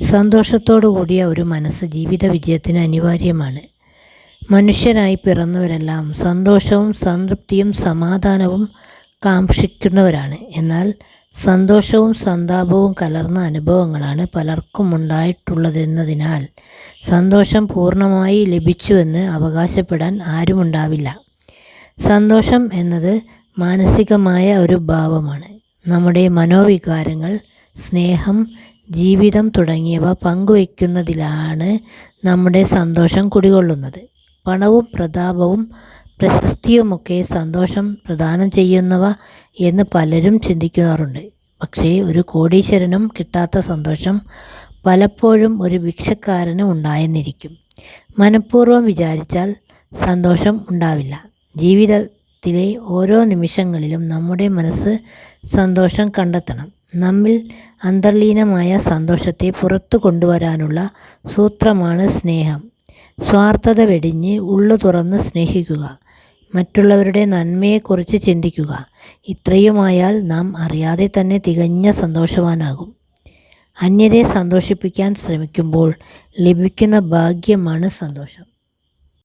സന്തോഷത്തോടു കൂടിയ ഒരു മനസ്സ് ജീവിത വിജയത്തിന് അനിവാര്യമാണ്. മനുഷ്യരായി പിറന്നവരെല്ലാം സന്തോഷവും സംതൃപ്തിയും സമാധാനവും കാക്ഷിക്കുന്നവരാണ്. എന്നാൽ സന്തോഷവും സന്താപവും കലർന്ന അനുഭവങ്ങളാണ് പലർക്കും ഉണ്ടായിട്ടുള്ളതെന്നതിനാൽ സന്തോഷം പൂർണമായി ലഭിച്ചുവെന്ന് അവകാശപ്പെടാൻ ആരുമുണ്ടാവില്ല. സന്തോഷം എന്നത് മാനസികമായ ഒരു ഭാവമാണ്. നമ്മുടെ മനോവികാരങ്ങൾ സ്നേഹം ജീവിതം തുടങ്ങിയവ പങ്കുവയ്ക്കുന്നതിലാണ് നമ്മുടെ സന്തോഷം കുടികൊള്ളുന്നത്. പണവും പ്രതാപവും പ്രശസ്തിയുമൊക്കെ സന്തോഷം പ്രദാനം ചെയ്യുന്നവ എന്ന് പലരും ചിന്തിക്കാറുണ്ട്. പക്ഷേ ഒരു കോടീശ്വരനും കിട്ടാത്ത സന്തോഷം പലപ്പോഴും ഒരു ഭിക്ഷക്കാരന് ഉണ്ടായെന്നിരിക്കും. മനഃപൂർവം വിചാരിച്ചാൽ സന്തോഷം ഉണ്ടാവില്ല. ജീവിതത്തിലെ ഓരോ നിമിഷങ്ങളിലും നമ്മുടെ മനസ്സ് സന്തോഷം കണ്ടെത്തണം. നമ്മിൽ അന്തർലീനമായ സന്തോഷത്തെ പുറത്തു കൊണ്ടുവരാനുള്ള സൂത്രമാണ് സ്നേഹം. സ്വാർത്ഥത വെടിഞ്ഞ് ഉള്ളു തുറന്ന് സ്നേഹിക്കുക മറ്റുള്ളവരുടെ നന്മയെക്കുറിച്ച് ചിന്തിക്കുക ഇത്രയുമായാൽ നാം അറിയാതെ തന്നെ തികഞ്ഞ സന്തോഷവാനാകും. അന്യരെ സന്തോഷിപ്പിക്കാൻ ശ്രമിക്കുമ്പോൾ ലഭിക്കുന്ന ഭാഗ്യമാണ് സന്തോഷം.